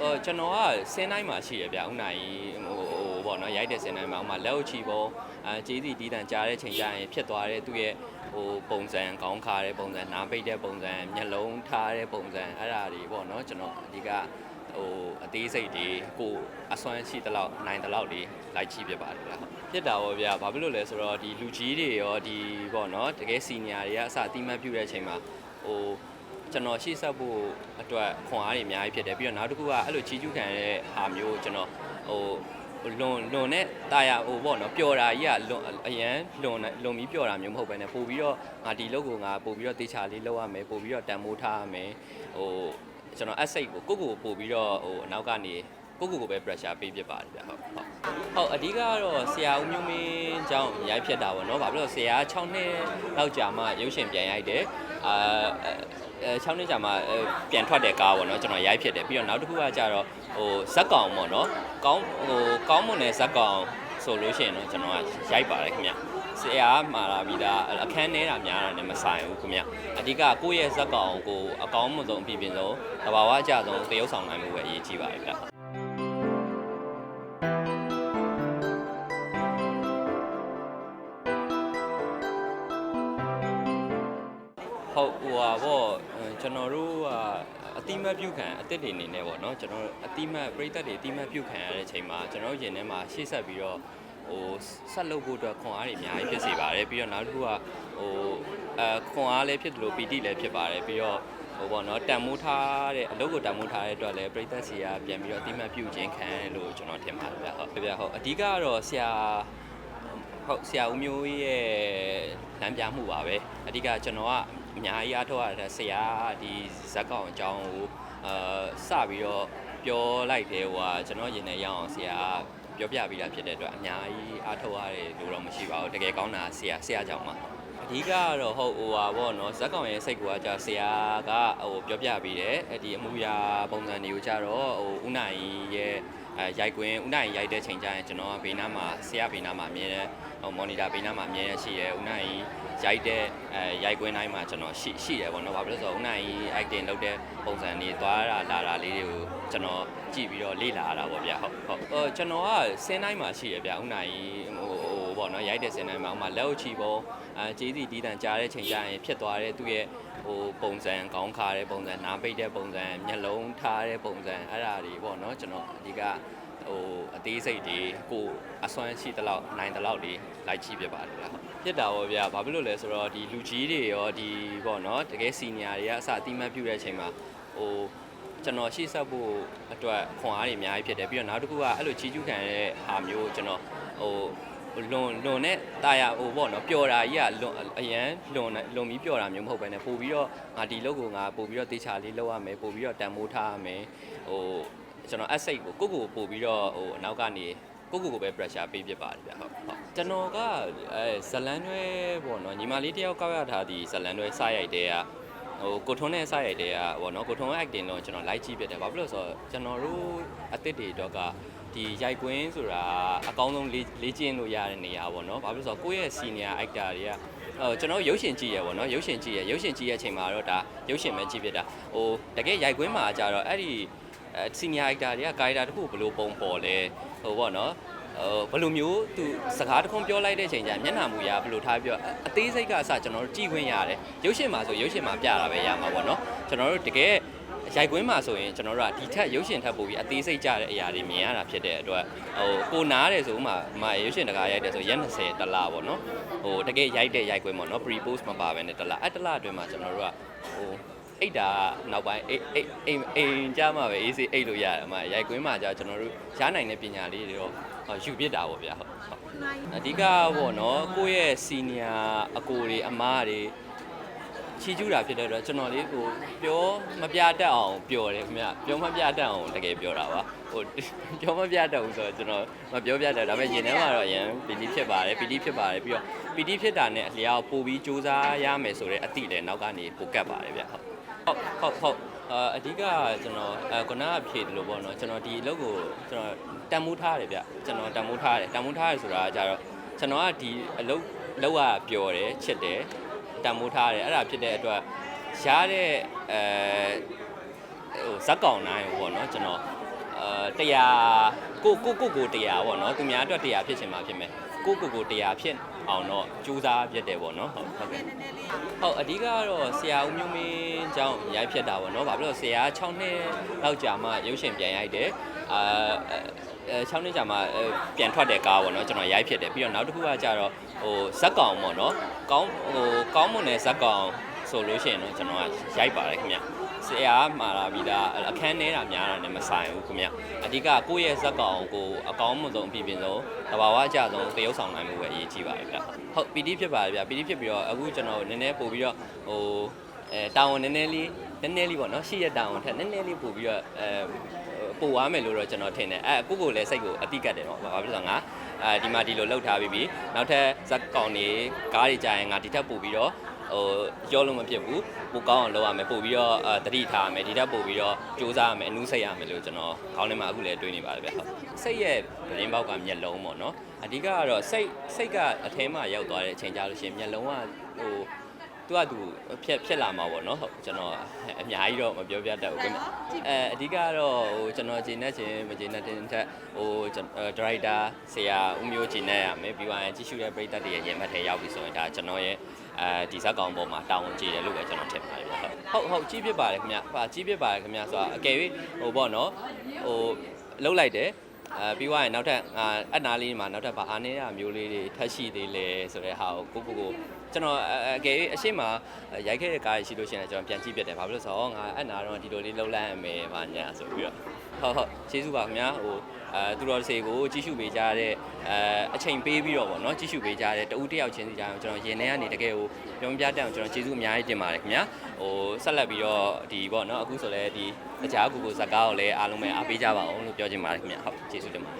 ဟိုကျွန်တော်ကစင်းတိုင်းမှာရှိရဗျဥနိုင်ဟိုဟိုပေါ့နော်ရိုက်တဲ့စင်းတိုင်းမှာဥမာလက်အုပ်ချီပုံအဲကျေးစီတီးတန်ကြားတဲ့ချိန်ကျရင်ဖြစ်သွားတဲ့သူ့ရဲ့ဟိုပုံစံခေါင်းခါတဲ့ပုံစံနားပိတ်တဲ့ပုံစံမျက်လုံးထားတဲ့ပုံစံအဲ့ဒါတွေပေါ့နော်ကျွန်တော်အဓိကဟိုအသေးစိတ်တွေကိုအစွမ်းရှိသလောက်နိုင်သလောက်လေးလိုက်ချိပြပါတယ်ဗျဖြစ်တာပေါ့ဗျဘာဖြစ်လို့လဲဆိုတော့ဒီလူကြီးတွေရောဒီပေါ့နော်တကယ်စီနီယာတွေကအစအတိမတ်ပြုတဲ့အချိန်မှာဟို ကျွန်တော်ရှေ့ဆက်ဖို့အတွက်ခွန်အားတွေအများကြီးဖြစ်တယ်ပြီးတော့နောက်တစ်ခုကအဲ့လိုချီကျူးခံရတဲ့ဟာမျိုးကျွန်တော်ဟိုလွန်လွန်နဲ့တာယာဟိုပေါ့နော်ပျော်တာကြီးကလွန်အရန်လွန်နဲ့လွန်ပြီးပျော်တာမျိုးမဟုတ်ဘဲနဲ့ပို့ပြီးတော့ငါဒီလုပ်ကိုငါပို့ပြီးတော့တေချာလေးလုပ်ရမယ်ပို့ပြီးတော့တန်မိုးထားရမယ်ဟိုကျွန်တော်အစိတ်ကိုကိုကိုပို့ပြီးတော့ဟိုအနောက်ကနေကိုကိုကိုပဲ pressure ပေးဖြစ်ပါတယ်ဗျဟုတ်ဟုတ် ဟုတ်အဓိကကတော့ဆရာဦးမျိုးမင်းကျောင်းရိုက်ဖြစ်တာပေါ့နော်ဘာဖြစ်လို့ဆရာ6နှစ်လောက်ကြာမှရုပ်ရှင်ပြန်ရိုက်တယ်အာအဲ6နှစ်ကြာမှပြန်ထွက်တဲ့ကားပေါ့နော်ကျွန်တော်ရိုက်ဖြစ်တယ်ပြီးတော့နောက်တစ်ခုကကြတော့ဟိုဇက်ကောင်ပေါ့နော်ကောင်းဟိုကောင်းမွန်တဲ့ဇက်ကောင်ဆိုလို့ရှိရင်တော့ကျွန်တော်ကရိုက်ပါတယ်ခင်ဗျဆရာမှာလာပြီးသားအခန်းနေတာများတာနဲ့မဆိုင်ဘူးခင်ဗျအဓိကကိုယ့်ရဲ့ဇက်ကောင်ကိုအကောင်းမွန်ဆုံးအပြည့်ပြည့်ဆုံးတဘာဝအကျဆုံးတရုပ်ဆောင်နိုင်မှုပဲအရေးကြီးပါတယ်ဗျ ဟုတ်ဟိုပါဗောအဲကျွန်တော်တို့ကအတိမတ်ပြုခံအစ်စ်တွေအနေနဲ့ပေါ့နော်ကျွန်တော်တို့အတိမတ်ပြိသက်တွေအတိမတ်ပြုခံရတဲ့အချိန်မှာကျွန်တော်တို့ရင်ထဲမှာရှေ့ဆက်ပြီးတော့ဟိုဆက်လုပ်ဖို့အတွက်ခွန်အားတွေအများကြီးဖြစ်စေပါတယ်ပြီးတော့နောက်တစ်ခုကဟိုအဲခွန်အားလည်းဖြစ်တယ်လို့ပီတိလည်းဖြစ်ပါတယ်ပြီးတော့ဟိုပေါ့နော်တန်မိုးထားတဲ့အလုပ်ကိုတန်မိုးထားတဲ့အတွက်လည်းပြိသက်စီကပြန်ပြီးတော့အတိမတ်ပြုခြင်းခံရတယ်လို့ကျွန်တော်ထင်ပါတယ်ဗျဟုတ်ပြပြဟုတ်အဓိကကတော့ဆရာဟုတ်ဆရာဦးမျိုးရဲ့လမ်းပြမှုပါပဲအဓိကကျွန်တော်က အများကြီးအားထုတ်ရတဲ့ဆရာဒီဇက်ကောင်အကြောင်းကိုအာစပြီးတော့ပြောလိုက်တယ်ဟိုကကျွန်တော်ရင်ထဲရောက်အောင်ဆရာပြောပြပြီးသားဖြစ်တဲ့အတွက်အများကြီးအားထုတ်ရတယ်လို့တော့မရှိပါဘူးတကယ်ကောင်းတာဆရာဆရာကြောင့်ပါအဓိကကတော့ဟုတ်ဟိုပါဗောနော်ဇက်ကောင်ရဲ့စိတ်ကကြာဆရာကဟိုပြောပြပြီးတယ်အဲ့ဒီအမှုရာပုံစံတွေကိုကြတော့ဟိုဦးနိုင်ရဲ့ အဲရိုက်ကွင်းဦးနိုင်ရိုက်တဲ့ချိန်ကျရင်ကျွန်တော်ကဘေးနားမှာဆရာဘေးနားမှာအမြဲတမ်းဟိုမော်နီတာဘေးနားမှာအမြဲတမ်းရှိရဲဦးနိုင်ရိုက်တဲ့အဲရိုက်ကွင်းတိုင်းမှာကျွန်တော်ရှိရှိတယ်ပေါ့နော်ဘာဖြစ်လို့လဲဆိုတော့ဦးနိုင် acting လုပ်တဲ့ပုံစံတွေသွားတာလာတာလေးတွေကိုကျွန်တော်ကြည့်ပြီးတော့လေ့လာရတာပေါ့ဗျဟုတ်ဟုတ်ဟိုကျွန်တော်ကစင်းတိုင်းမှာရှိရဗျဦးနိုင်ဟိုဟိုပေါ့နော်ရိုက်တဲ့စင်းတိုင်းမှာဥမာလက်အုပ်ချီပုံ အဲကျေးစီတီးတန်ကြားတဲ့ချိန်ကျရင်ဖြစ်သွားတဲ့သူ့ရဲ့ဟိုပုံစံခေါင်းခါတဲ့ပုံစံနားပိတ်တဲ့ပုံစံမျက်လုံးထားတဲ့ပုံစံအဲ့ဒါတွေပေါ့နော်ကျွန်တော်အဓိကဟိုအသေးစိတ်တွေကိုအစွမ်းရှိသလောက်နိုင်သလောက်လေးလိုက်ချိပြပါတယ်ဗျာဖြစ်တာပေါ့ဗျာဘာဖြစ်လို့လဲဆိုတော့ဒီလူကြီးတွေရောဒီပေါ့နော်တကယ်စီနီယာတွေကအစအတိမတ်ပြုတဲ့အချိန်မှာဟိုကျွန်တော်ရှေ့ဆက်ဖို့အတွက်ခွန်အားတွေအများကြီးဖြစ်တယ်ပြီးတော့နောက်တစ်ခုကအဲ့လိုချီကျူးခံရတဲ့ဟာမျိုးကျွန်တော်ဟို လွန်လွန်နဲ့တာယာဟိုပေါ့နော်ပျော်တာကြီးကလွန်အရန်လွန်လွန်ပြီးပျော်တာမျိုးမဟုတ်ဘဲနဲ့ပို့ပြီးတော့ငါဒီလုပ်ကိုငါပို့ပြီးတော့တေချာလေးလုပ်ရမယ်ပို့ပြီးတော့တန်မိုးထားရမယ်ဟိုကျွန်တော်အစိတ်ကိုကိုကိုကိုပို့ပြီးတော့ဟိုအနောက်ကနေကိုကိုကိုပဲ pressure ပေးဖြစ်ပါတယ်ဗျဟုတ်ဟုတ်ကျွန်တော်ကအဲဇလန်တွဲပေါ့နော်ညီမလေးတယောက်ကောက်ရထားဒီဇလန်တွဲစရိုက်တဲ့ကဟိုကိုထွန်းနဲ့စရိုက်တဲ့ကပေါ့နော်ကိုထွန်းရဲ့ acting တော့ကျွန်တော် like ကြည့်ဖြစ်တယ်ဘာဖြစ်လို့လဲဆိုတော့ကျွန်တော်တို့အသစ်တွေတော့က ဒီရိုက်ကွင်းဆိုတာအကောင်းဆုံးလေ့လေ့ကျင့်လို့ရတဲ့နေရာပေါ့နော်ဘာဖြစ်လို့လဲဆိုတော့ကိုယ့်ရဲ့ senior actor တွေကဟိုကျွန်တော်ရုပ်ရှင်ကြည့်ရပေါ့နော်ရုပ်ရှင်ကြည့်ရရုပ်ရှင်ကြည့်ရအချိန်မှာတော့ဒါရုပ်ရှင်ပဲကြည့်ဖြစ်တာဟိုတကယ်ရိုက်ကွင်းမှာကြတော့အဲ့ဒီအဲ senior actor တွေက character တစ်ခုဘယ်လိုပုံပေါ်လဲဟိုပေါ့နော်ဟိုဘယ်လိုမျိုးသူစကားတစ်ခုပြောလိုက်တဲ့အချိန်ကျမျက်နှာမူရဘယ်လိုထားပြီးတော့အသေးစိတ်ကအစကျွန်တော်တို့ကြည့်ခွင့်ရတယ်ရုပ်ရှင်မှာဆိုရုပ်ရှင်မှာပြတာပဲရမှာပေါ့နော်ကျွန်တော်တို့တကယ် ရိုက်ကွင်းမှာဆိုရင်ကျွန်တော်တို့ကဒီထက်ရုပ်ရှင်ထက်ပိုပြီးအသေးစိတ်ကြတဲ့အရာတွေမြင်ရတာဖြစ်တဲ့အတွက်ဟိုကိုနားတယ်ဆိုမှမရုပ်ရှင်တကားရိုက်တယ်ဆိုရက်20တလပေါ့နော်ဟိုတကယ်ရိုက်တဲ့ရိုက်ကွင်းပေါ့နော် pre post မပါဘဲနဲ့တလအဲ့တလအတွင်းမှာကျွန်တော်တို့ကဟိုအိတ်တာနောက်ပိုင်းအိတ်အိတ်အိမ်အိမ်ကြမှာပဲအေးစေးအိတ်လို့ရတယ်အမရိုက်ကွင်းမှာじゃကျွန်တော်တို့ရနိုင်တဲ့ပညာလေးတွေတော့ယူပြစ်တာပေါ့ဗျာဟုတ်ဟုတ်အဓိကပေါ့နော်ကိုယ့်ရဲ့စီနီယာအကိုတွေအမားတွေ ချီကျူးတာဖြစ်တဲ့အတွက်ကျွန်တော်လေးကိုပြောမပြတတ်အောင်ပြောတယ်ခင်ဗျပြောမပြတတ်အောင်တကယ်ပြောတာပါဟိုပြောမပြတတ်ဘူးဆိုတော့ကျွန်တော်မပြောပြတတ်ဒါပေမဲ့ရင်ထဲမှာတော့အရင်ပီတိဖြစ်ပါတယ်ပီတိဖြစ်ပါတယ်ပြီးတော့ပီတိဖြစ်တာနဲ့အလျောက်ပို့ပြီးစူးစမ်းရမယ်ဆိုတဲ့အတိလည်းနောက်ကနေပိုကတ်ပါတယ်ဗျဟုတ်ဟုတ်ဟုတ်ဟုတ်အာအဓိကကျွန်တော်အဲခုနကဖြေတယ်လို့ပေါ့နော်ကျွန်တော်ဒီအလုပ်ကိုကျွန်တော်တန်မိုးထားတယ်ဗျကျွန်တော်တန်မိုးထားတယ်တန်မိုးထားတယ်ဆိုတာကကြတော့ကျွန်တော်ကဒီအလုပ်လုပ်ရပျော်တယ်ချစ်တယ် တန်မိုးထားတယ်အဲ့ဒါဖြစ်တဲ့အတွက်ရတဲ့အဲဟိုဇက်ကောင်တိုင်းပေါ့နော်ကျွန်တော်အဲ100ကိုကိုကိုကို100ပေါ့နော်သူများအတွက်100ဖြစ်ချင်မှာဖြစ်မယ်ကိုကိုကို100ဖြစ်အောင်တော့စူးစမ်းဖြစ်တယ်ပေါ့နော်ဟုတ်ဟုတ်ကဲ့ဟုတ်အဓိကကတော့ဆရာဦးမျိုးမင်းကြောင့်ရိုက်ဖြစ်တာပေါ့နော်ဘာဖြစ်လို့ဆရာ6နှစ်လောက်ကြာမှရုပ်ရှင်ပြန်ရိုက်တယ်အာ 6နှစ်ကြာမှအဲပြန်ထွက်တဲ့ကားပေါ့နော်ကျွန်တော်ရိုက်ဖြစ်တယ်ပြီးတော့နောက်တစ်ခုကကြတော့ဟိုဇက်ကောင်ပေါ့နော်ကောင်းဟိုကောင်းမွန်တဲ့ဇက်ကောင်ဆိုလို့ရှိရင်တော့ကျွန်တော်ကရိုက်ပါတယ်ခင်ဗျဆရာမှာလာပြီးသားအခန်းနေတာများတာနဲ့မဆိုင်ဘူးခင်ဗျအဓိကကိုယ့်ရဲ့ဇက်ကောင်ကိုအကောင်းမွန်ဆုံးအပြည့်ပြည့်ဆုံးတဘာဝအကြဆုံးတရုပ်ဆောင်နိုင်မှုပဲအရေးကြီးပါတယ်ဗျဟုတ်ပီတိဖြစ်ပါတယ်ဗျပီတိဖြစ်ပြီးတော့အခုကျွန်တော်နည်းနည်းပို့ပြီးတော့ဟိုအဲတာဝန်နည်းနည်းလေးနည်းနည်းလေးပေါ့နော်ရှိရတာဝန်ထက်နည်းနည်းလေးပို့ပြီးတော့အဲ ပို့သွားမယ်လို့တော့ကျွန်တော်ထင်တယ်အဲကိုကိုလည်းစိတ်ကိုအတိကတ်တယ်နော်ဘာဖြစ်လို့လဲဆိုတော့ငါအဲဒီမှာဒီလိုလှုပ်ထားပြီးပြီနောက်ထပ်ဇက်ကောင်တွေကားတွေကြာရင်ငါဒီထက်ပို့ပြီးတော့ဟိုရောလို့မဖြစ်ဘူးပိုကောင်းအောင်လုပ်ရမယ်ပို့ပြီးတော့အဲတတိထားရမယ်ဒီထက်ပို့ပြီးတော့စူးစမ်းရမယ်အနုစိတ်ရမယ်လို့ကျွန်တော်ခေါင်းထဲမှာအခုလည်းတွေးနေပါတယ်ဗျဟုတ်စိတ်ရဲ့ပရင်းပေါက်ကမျက်လုံးပေါ့နော်အဓိကကတော့စိတ်စိတ်ကအထဲမှာရောက်သွားတဲ့အချိန်ကြလို့ရှိရင်မျက်လုံးကဟို သူကသူဖြက်ဖြက်လာမှာပေါ့နော်ဟုတ်ကျွန်တော်အများကြီးတော့မပြောပြတတ်ဘူးခင်ဗျအဲအဓိကကတော့ဟိုကျွန်တော်ဂျင်းနဲ့ချင်းမဂျင်းနဲ့တင်ထက်ဟိုဒရိုက်တာဆရာဦးမျိုးဂျင်းနဲ့ရမယ်ပြီးသွားရင်ကြည့်ရှုတဲ့ပရိသတ်တွေရဲ့ရင်မှတ်ထဲရောက်ပြီဆိုရင်ဒါကျွန်တော်ရဲ့အဲဒီဇက်ကောင်ပေါ်မှာတာဝန်ကြီးတယ်လို့ပဲကျွန်တော်ထင်ပါတယ်ဗျဟုတ်ဟုတ်ကြီးဖြစ်ပါတယ်ခင်ဗျဟာကြီးဖြစ်ပါတယ်ခင်ဗျဆိုတာအကယ်၍ဟိုပေါ့နော်ဟိုလှုပ်လိုက်တယ်အဲပြီးသွားရင်နောက်ထပ်အာအနာလေးမှာနောက်ထပ်ဗာအားနေတာမျိုးလေးတွေထပ်ရှိသေးလဲဆိုတဲ့ဟာကိုကိုကိုကို ကျွန်တော်အကယ်၍အရှိမရိုက်ခဲ့တဲ့ကားရှိလို့ရှိရင်ကျွန်တော်ပြန်ကြည့်ပြတယ်ဘာဖြစ်လို့ဆိုတော့ငါအနာတော့ဒီလိုလေးလှုပ်လိုက်ရမယ်ဗာညာဆိုပြီးတော့ဟုတ်ဟုတ်ကျေးဇူးပါခင်ဗျာဟိုအဲသူတော်စေကိုကြီးစုပေးကြတဲ့အဲအချိန်ပေးပြီးတော့ဗောနော်ကြီးစုပေးကြတဲ့တဦးတစ်ယောက်ချင်းစီကြအောင်ကျွန်တော်ရင်ထဲကနေတကယ်ကိုပြောပြတတ်အောင်ကျွန်တော်ကျေးဇူးအများကြီးတင်ပါတယ်ခင်ဗျာဟိုဆက်လက်ပြီးတော့ဒီဗောနော်အခုဆိုလဲဒီတခြားကူကိုဇက်ကားကိုလည်းအားလုံးပဲအားပေးကြပါအောင်လို့ပြောချင်ပါတယ်ခင်ဗျာဟုတ်ကျေးဇူးတင်ပါတယ်